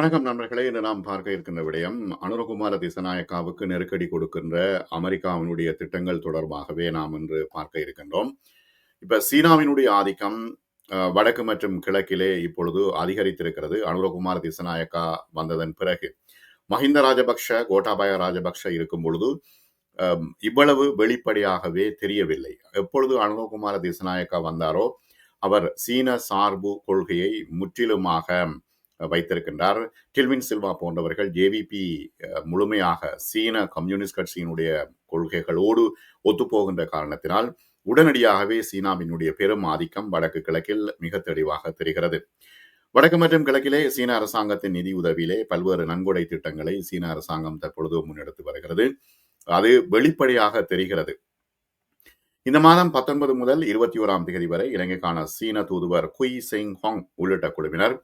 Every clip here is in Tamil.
வணக்கம் நண்பர்களே. இன்று நாம் பார்க்க இருக்கின்ற விடயம் அனுரகுமார திசநாயக்காவுக்கு நெருக்கடி கொடுக்கின்ற அமெரிக்காவினுடைய திட்டங்கள் தொடர்பாகவே நாம் இன்று பார்க்க இருக்கின்றோம். இப்ப சீனாவினுடைய ஆதிக்கம் வடக்கு மற்றும் கிழக்கிலே இப்பொழுது அதிகரித்திருக்கிறது. அனுரகுமார திசநாயக்கா வந்ததன் பிறகு மஹிந்த ராஜபக்ஷ கோட்டாபாய ராஜபக்ஷ இருக்கும் பொழுது இவ்வளவு வெளிப்படையாகவே தெரியவில்லை. எப்பொழுது அனுரகுமார திசநாயக்கா வந்தாரோ அவர் சீன சார்பு கொள்கையை முற்றிலுமாக வைத்திருக்கின்றார். டில்வின் சில்வா போன்றவர்கள் ஜேவிபி முழுமையாக சீன கம்யூனிஸ்ட் கட்சியினுடைய கொள்கைகளோடு ஒத்துப்போகின்ற காரணத்தினால் உடனடியாகவே சீனாவினுடைய பெரும் ஆதிக்கம் வடக்கு கிழக்கில் மிக தெளிவாக தெரிகிறது. வடக்கு மற்றும் கிழக்கிலே சீன அரசாங்கத்தின் நிதி உதவியிலே பல்வேறு நன்கொடை திட்டங்களை சீன அரசாங்கம் தற்பொழுது முன்னெடுத்து வருகிறது. அது வெளிப்படையாக தெரிகிறது. இந்த மாதம் பத்தொன்பது முதல் இருபத்தி ஓராம் தேதி வரை இலங்கைக்கான சீன தூதுவர் குய் செங் ஹாங் உள்ளிட்ட குழுவினர்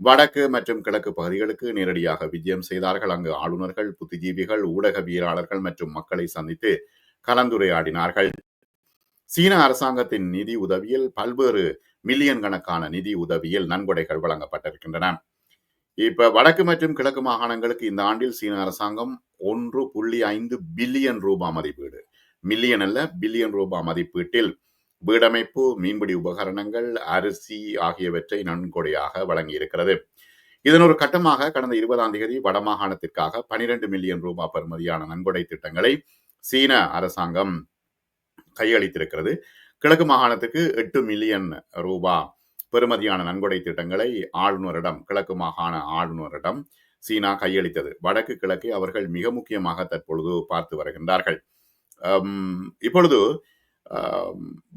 வடக்கு மற்றும் கிழக்கு பகுதிகளுக்கு நேரடியாக விஜயம் செய்தார்கள். அங்கு ஆளுநர்கள் புத்திஜீவிகள் ஊடகவியலாளர்கள் மற்றும் மக்களை சந்தித்து கலந்துரையாடினார்கள். சீன அரசாங்கத்தின் நிதி உதவியில் பல்வேறு மில்லியன் கணக்கான நிதி உதவியில் நன்கொடைகள் வழங்கப்பட்டிருக்கின்றன. இப்ப வடக்கு மற்றும் கிழக்கு மாகாணங்களுக்கு இந்த ஆண்டில் சீன அரசாங்கம் ஒன்று புள்ளி ஐந்து பில்லியன் ரூபாய் மதிப்பீடு. மில்லியன் அல்ல பில்லியன் ரூபாய் மதிப்பீட்டில் வீடமைப்பு மீன்பிடி உபகரணங்கள் அரிசி ஆகியவற்றை நன்கொடையாக வழங்கியிருக்கிறது. இதன் ஒரு கட்டமாக கடந்த இருபதாம் தேதி வடமாகாணத்திற்காக பனிரெண்டு மில்லியன் ரூபாய் பெறுமதியான நன்கொடை திட்டங்களை சீன அரசாங்கம் கையளித்திருக்கிறது. கிழக்கு மாகாணத்துக்கு எட்டு மில்லியன் ரூபா பெறுமதியான நன்கொடை திட்டங்களை ஆளுநரிடம் கிழக்கு மாகாண ஆளுநரிடம் சீனா கையளித்தது. வடக்கு கிழக்கை அவர்கள் மிக முக்கியமாக தற்பொழுது பார்த்து வருகின்றார்கள். இப்பொழுது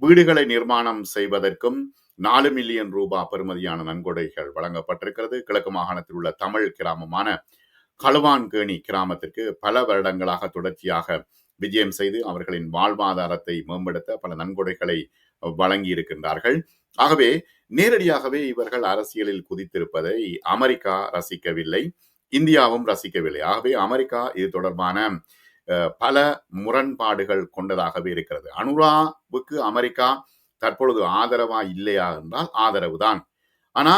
வீடுகளை நிர்மாணம் செய்வதற்கும் நாலு மில்லியன் ரூபாய் பெறுமதியான நன்கொடைகள் வழங்கப்பட்டிருக்கிறது. கிழக்கு மாகாணத்தில் உள்ள தமிழ் கிராமமான களுவான்கேணி கிராமத்திற்கு பல வருடங்களாக தொடர்ச்சியாக விஜயம் செய்து அவர்களின் வாழ்வாதாரத்தை மேம்படுத்த பல நன்கொடைகளை வழங்கி இருக்கின்றார்கள் ஆகவே நேரடியாகவே இவர்கள் அரசியலில் குதித்திருப்பதை அமெரிக்கா ரசிக்கவில்லை இந்தியாவும் ரசிக்கவில்லை. ஆகவே அமெரிக்கா இது தொடர்பான பல முரண்பாடுகள் கொண்டதாகவே இருக்கிறது. அனுராவுக்கு அமெரிக்கா தற்பொழுது ஆதரவா இல்லையா என்றால் ஆதரவுதான். ஆனா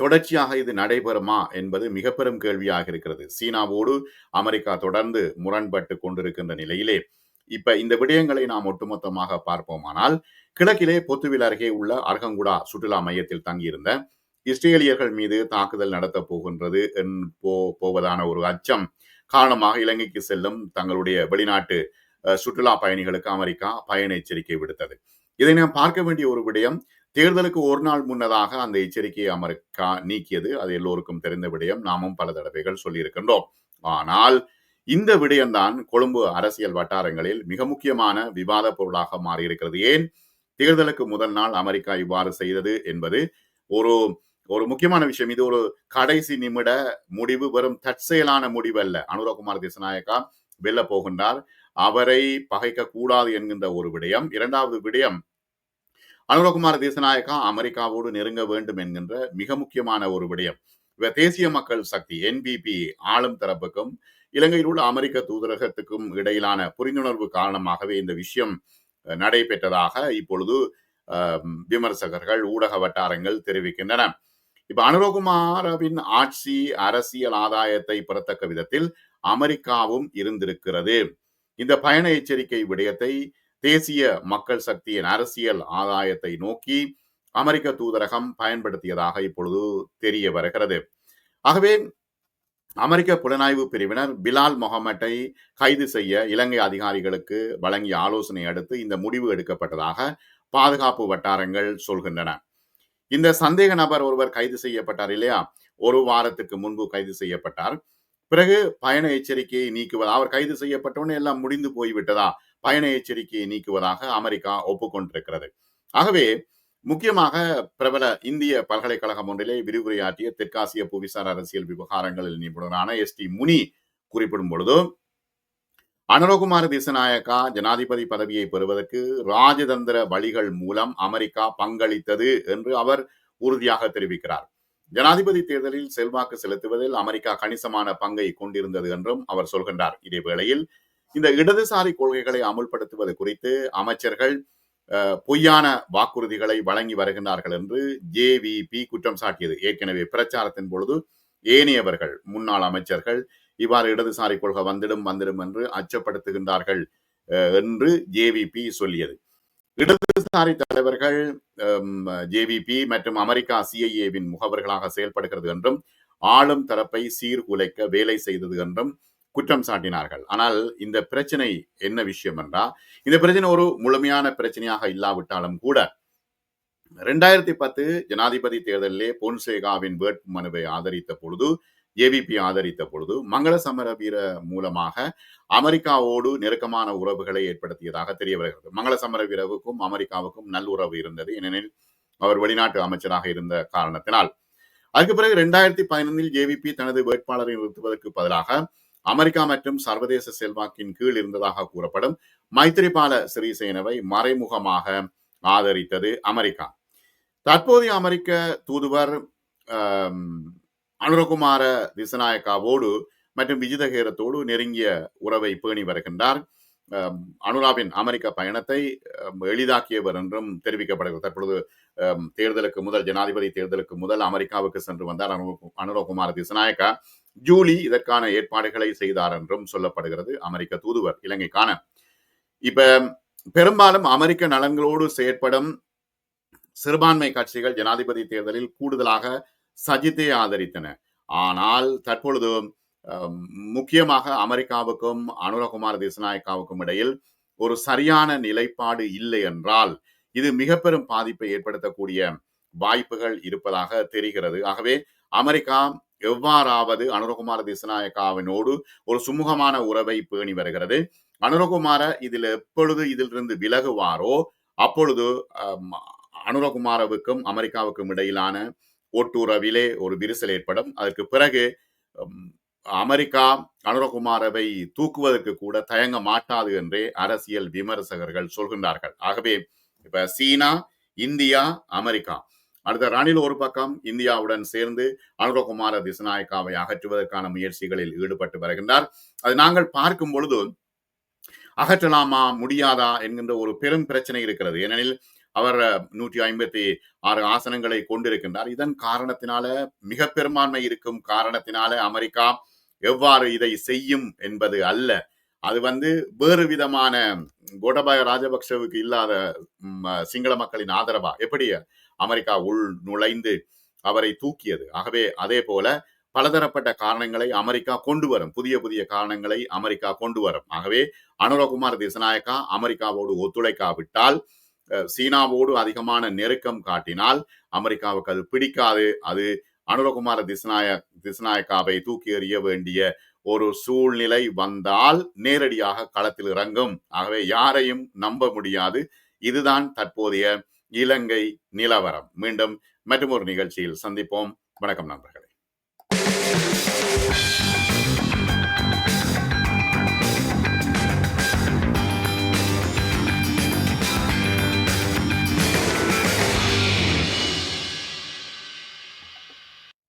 தொடர்ச்சியாக இது நடைபெறுமா என்பது மிக பெரும் கேள்வியாக இருக்கிறது. சீனாவோடு அமெரிக்கா தொடர்ந்து முரண்பட்டு கொண்டிருக்கின்ற நிலையிலே இப்ப இந்த விடயங்களை நாம் ஒட்டுமொத்தமாக பார்ப்போமானால் கிழக்கிலே பொத்துவில் அருகே உள்ள அர்கங்குடா சுற்றுலா மையத்தில் தங்கியிருந்த இஸ்ரேலியர்கள் மீது தாக்குதல் நடத்தப் போகின்றது என் போ போவதான ஒரு அச்சம் காரணமாக இலங்கைக்கு செல்லும் தங்களுடைய வெளிநாட்டு சுற்றுலா பயணிகளுக்கு அமெரிக்கா பயண எச்சரிக்கை விடுத்தது. இதை நாம் பார்க்க வேண்டிய ஒரு விடயம் தேர்தலுக்கு ஒரு நாள் முன்னதாக அந்த எச்சரிக்கையை அமெரிக்கா நீக்கியது. அது எல்லோருக்கும் தெரிந்த விடயம். நாமும் பல தடவைகள் சொல்லியிருக்கின்றோம். ஆனால் இந்த விடயம்தான் கொழும்பு அரசியல் வட்டாரங்களில் மிக முக்கியமான விவாத பொருளாக மாறியிருக்கிறது. ஏன்? தேர்தலுக்கு முதல் நாள் அமெரிக்கா இவ்வாறு செய்தது என்பது ஒரு ஒரு முக்கியமான விஷயம். இது ஒரு கடைசி நிமிட முடிவு வெறும் தற்செயலான முடிவு அல்ல. அனுரகுமார் திசநாயக்கா வெல்ல போகின்றார். அவரை பகைக்க கூடாது என்கின்ற ஒரு விடயம். இரண்டாவது விடயம் அனுரகுமார் தேசநாயக்கா அமெரிக்காவோடு நெருங்க வேண்டும் என்கின்ற மிக முக்கியமான ஒரு விடயம். இவர் தேசிய மக்கள் சக்தி என்பிபி ஆளும் தரப்புக்கும் இலங்கையில் உள்ள அமெரிக்க தூதரகத்துக்கும் இடையிலான புரிந்துணர்வு காரணமாகவே இந்த விஷயம் அஹ், நடைபெற்றதாக இப்பொழுது விமர்சகர்கள் ஊடக வட்டாரங்கள் தெரிவிக்கின்றன. இப்ப அனுரகுமாரவின் ஆட்சி அரசியல் ஆதாயத்தை பெறத்தக்க விதத்தில் அமெரிக்காவும் இருந்திருக்கிறது. இந்த பயண எச்சரிக்கை விடயத்தை தேசிய மக்கள் சக்தியின் அரசியல் ஆதாயத்தை நோக்கி அமெரிக்க தூதரகம் பயன்படுத்தியதாக இப்பொழுது தெரிய வருகிறது. ஆகவே அமெரிக்க புலனாய்வு பிரிவினர் பிலால் முகமட்டை கைது செய்ய இலங்கை அதிகாரிகளுக்கு வழங்கிய ஆலோசனை அடுத்து இந்த முடிவு எடுக்கப்பட்டதாக பாதுகாப்பு வட்டாரங்கள் சொல்கின்றன. இந்த சந்தேக நபர் ஒருவர் கைது செய்யப்பட்டார் இல்லையா? ஒரு வாரத்துக்கு முன்பு கைது செய்யப்பட்டார். பிறகு பயண எச்சரிக்கையை நீக்குவதா? அவர் கைது செய்யப்பட்டவுடனே எல்லாம் முடிந்து போய்விட்டதா? பயண எச்சரிக்கையை நீக்குவதாக அமெரிக்கா ஒப்புக்கொண்டிருக்கிறது. ஆகவே முக்கியமாக பிரபல இந்திய பல்கலைக்கழகம் ஒன்றிலே விரிவுரையாற்றிய தெற்காசிய புவிசார் அரசியல் விவகாரங்களில் நிபுணரான எஸ் டி முனி குறிப்பிடும் பொழுது அனுரகுமார் திசநாயக்கா ஜனாதிபதி பதவியை பெறுவதற்கு ராஜதந்திர வழிகள் மூலம் அமெரிக்கா பங்களித்தது என்று அவர் உறுதியாக தெரிவிக்கிறார். ஜனாதிபதி தேர்தலில் செல்வாக்கு செலுத்துவதில் அமெரிக்கா கணிசமான பங்கை கொண்டிருந்தது என்றும் அவர் சொல்கின்றார். இதே வேளையில் இந்த இடதுசாரி கொள்கைகளை அமுல்படுத்துவது குறித்து அமைச்சர்கள் பொய்யான வாக்குறுதிகளை வழங்கி வருகின்றார்கள் என்று ஜேவிபி குற்றம் சாட்டியது. ஏற்கனவே பிரச்சாரத்தின் பொழுது ஏனையவர்கள் முன்னாள் அமைச்சர்கள் இவ்வாறு இடதுசாரி கொள்கை வந்துடும் வந்துடும் என்று அச்சப்படுத்துகின்றார்கள் என்று ஜேவிபி சொல்லியது. இடதுசாரி தலைவர்கள் ஜேவிபி மற்றும் அமெரிக்கா சிஐஏவின் முகவர்களாக செயல்படுகிறது என்றும் ஆளும் தரப்பை சீர்குலைக்க வேலை செய்தது என்றும் குற்றம் சாட்டினார்கள். ஆனால் இந்த பிரச்சனை என்ன விஷயம் என்றால் இந்த பிரச்சனை ஒரு முழுமையான பிரச்சனையாக இல்லாவிட்டாலும் கூட ரெண்டாயிரத்தி பத்து ஜனாதிபதி தேர்தலிலே பொன்சேகாவின் வேட்பு மனுவை ஆதரித்த பொழுது ஏவிபி ஆதரித்த பொழுது மங்கள சமர வீர மூலமாக அமெரிக்காவோடு நெருக்கமான உறவுகளை ஏற்படுத்தியதாக தெரிய வருகிறது மங்கள சமர வீரவுக்கும் அமெரிக்காவுக்கும் நல்லுறவு இருந்தது ஏனெனில் அவர் வெளிநாட்டு அமைச்சராக இருந்த காரணத்தினால். அதுக்கு பிறகு இரண்டாயிரத்தி பதினைந்தில் ஜேவிபி தனது வேட்பாளரை நிறுத்துவதற்கு பதிலாக அமெரிக்கா மற்றும் சர்வதேச செல்வாக்கின் கீழ் இருந்ததாக கூறப்படும் மைத்திரிபால சிறிசேனவை மறைமுகமாக ஆதரித்தது அமெரிக்கா. தற்போதைய அமெரிக்க தூதுவர் அனுரகுமார திசநாயக்காவோடு மற்றும் விஜிதகேரத்தோடு நெருங்கிய உறவை பேணி வருகின்றார். அனுராவின் அமெரிக்க பயணத்தை எளிதாக்கியவர் என்றும் தெரிவிக்கப்படுகிறது. தற்பொழுது தேர்தலுக்கு முதல் ஜனாதிபதி தேர்தலுக்கு முதல் அமெரிக்காவுக்கு சென்று வந்தார் அனுரகுமார் திசநாயக்கா. ஜூலி இதற்கான ஏற்பாடுகளை செய்தார் என்றும் சொல்லப்படுகிறது அமெரிக்க தூதுவர் இலங்கைக்கான. இப்ப பெரும்பாலும் அமெரிக்க நலன்களோடு செயற்படும் சிறுபான்மை கட்சிகள் ஜனாதிபதி தேர்தலில் கூடுதலாக சஜித்தை ஆதரித்தன. ஆனால் தற்பொழுது முக்கியமாக அமெரிக்காவுக்கும் அனுரகுமார் திசநாயக்காவுக்கும் இடையில் ஒரு சரியான நிலைப்பாடு இல்லை என்றால் இது மிக பெரும் பாதிப்பை ஏற்படுத்தக்கூடிய வாய்ப்புகள் இருப்பதாக தெரிகிறது. ஆகவே அமெரிக்கா எவ்வாறாவது அனுரகுமார திசநாயக்காவினோடு ஒரு சுமூகமான உறவை பேணி வருகிறது. அனுரகுமார இதில் எப்பொழுது இதிலிருந்து விலகுவாரோ அப்பொழுது அனுரகுமாரவுக்கும் அமெரிக்காவுக்கும் இடையிலான ஓட்டுறவிலே ஒரு விரிசல் ஏற்படும். அதற்கு பிறகு அமெரிக்கா அனுரகுமாரவை தூக்குவதற்கு கூட தயங்க மாட்டாது என்றே அரசியல் விமர்சகர்கள் சொல்கின்றார்கள். ஆகவே இப்ப சீனா இந்தியா அமெரிக்கா. அடுத்த ரணில் ஒரு பக்கம் இந்தியாவுடன் சேர்ந்து அனுரகுமார திசநாயக்காவை அகற்றுவதற்கான முயற்சிகளில் ஈடுபட்டு வருகின்றார். அது நாங்கள் பார்க்கும் பொழுது அகற்றலாமா முடியாதா என்கின்ற ஒரு பெரும் பிரச்சனை இருக்கிறது. ஏனெனில் அவர் நூற்றி ஐம்பத்தி ஆறு ஆசனங்களை கொண்டிருக்கின்றார். இதன் காரணத்தினால மிக பெரும்பான்மை இருக்கும் காரணத்தினால அமெரிக்கா எவ்வாறு இதை செய்யும் என்பது அல்ல. அது வந்து வேறு விதமான கோடபாய ராஜபக்சவுக்கு இல்லாத சிங்கள மக்களின் ஆதரவா? எப்படி அமெரிக்கா உள் நுழைந்து அவரை தூக்கியது? ஆகவே அதே போல பலதரப்பட்ட காரணங்களை அமெரிக்கா கொண்டு வரும். புதிய புதிய காரணங்களை அமெரிக்கா கொண்டு வரும். ஆகவே அனுரகுமார் திசநாயக்கா அமெரிக்காவோடு ஒத்துழைக்காவிட்டால் சீனாவோடு அதிகமான நெருக்கம் காட்டினால் அமெரிக்காவுக்கு அது பிடிக்காது. அது அனுரகுமார திசநாய திசநாயக்காவை தூக்கி எறிய வேண்டிய ஒரு சூழ்நிலை வந்தால் நேரடியாக களத்தில் இறங்கும். ஆகவே யாரையும் நம்ப முடியாது. இதுதான் தற்போதைய இலங்கை நிலவரம். மீண்டும் மற்றும் ஒரு நிகழ்ச்சியில் சந்திப்போம். வணக்கம் நண்பர்களே.